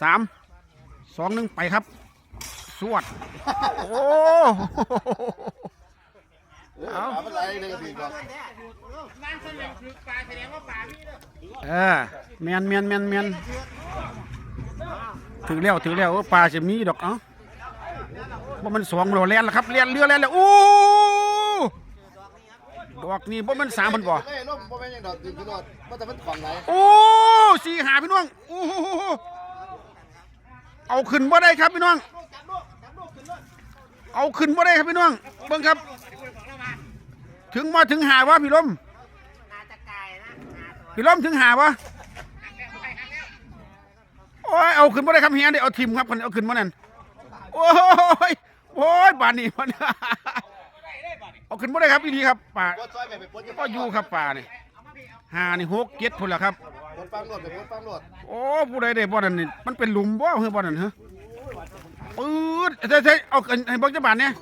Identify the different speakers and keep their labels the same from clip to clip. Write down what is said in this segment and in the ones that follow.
Speaker 1: สามสองหนึ่งไปครับ สวด โอ้
Speaker 2: เอาเป็นไรเลยก็ดีกว่า
Speaker 1: เออแมนแมนแมนแมนถือแล้วถือแล้วเออปลาจะมีดอกเอ้าว่ามันสองโลแลนแล้วครับเลียนเรือแลนแล้วอู้ดอกนี่ว่ามันสามพันบ่
Speaker 2: เอ้ยล่มบ่แม่นหยังดอกตื่นขึ้นรถว่าแต่มันของไหน
Speaker 1: โอ้สี่หาพี่น้องโอ้โห เอาขึ้นบ่ได้ครับพี่น้อง เอาขึ้นบ่ได้ครับพี่น้อง เบิ่งครับ ถึงมาถึงหาวะพี่ลมพี่ลมถึงหาวะโอ้ยเอาขึ้นบ่ได้ครับเฮียเดี๋ยวเอาทิมครับคนเอาขึ้นมานั่นโอ้ยโอ้ยบานนี้มันเอาขึ้นบ่ได้ครับอีนีครับป่า
Speaker 2: ปวดซอยไปไปปวด
Speaker 1: ก็อยู่ครับป่านี่ หานี่หกเจ็ดพุ่นละครับ
Speaker 2: ปวดฟังรถไปปวดฟังรถ
Speaker 1: โอ้ผู้ใดได้บ่นั่นนี่มันเป็นหลุมบ่เฮ้ยบ่นั่นเหรอปื๊ดใช่ๆเอาอันให้เบิ่งจักบาทเนี่ย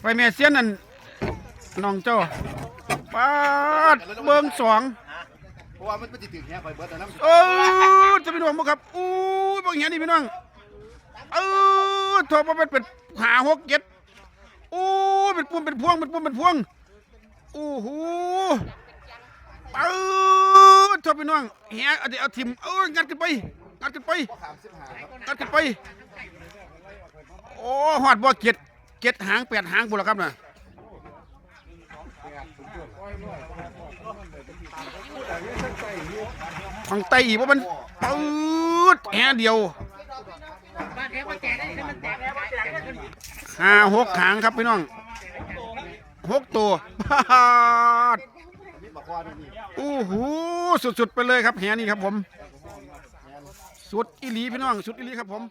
Speaker 1: ไปแม่เสียนนั่นน้องเจ้าปาดเบิ่งสอง
Speaker 2: เพราะว่ามันมันสิถึงแฮะไปเบิดแล้วน้ำ
Speaker 1: เออจะพี่น้องบ่ครับอู้ยเบิ่งเห็นนี่พี่น้องเออโทรมาเป็นเป็นหาหกเจ็ดอู้ยเป็นปุ่มเป็นพวงเป็นปุ่มเป็นพวง โอ้โหเออโทรพี่น้องเฮียเอาเดี๋ยวเอาทิมเอองัดขึ้นไปงัดขึ้นไป
Speaker 2: สามสิบห้าครับ
Speaker 1: กัดขึ้นไป โอ้หอดบ่เจ็ดเจ็ดหางแปดหางบุนละครับน่ะฟังไตอีกว่ามันปืดแค่เดียวห้าหกหางครับพี่น้อง หกตัวปาด
Speaker 2: มีบักคอนี่นี่
Speaker 1: อู้หูสุดๆไปเลยครับแหนี่ครับผม สุดอิลีพี่น้อง สุดอิลีครับผม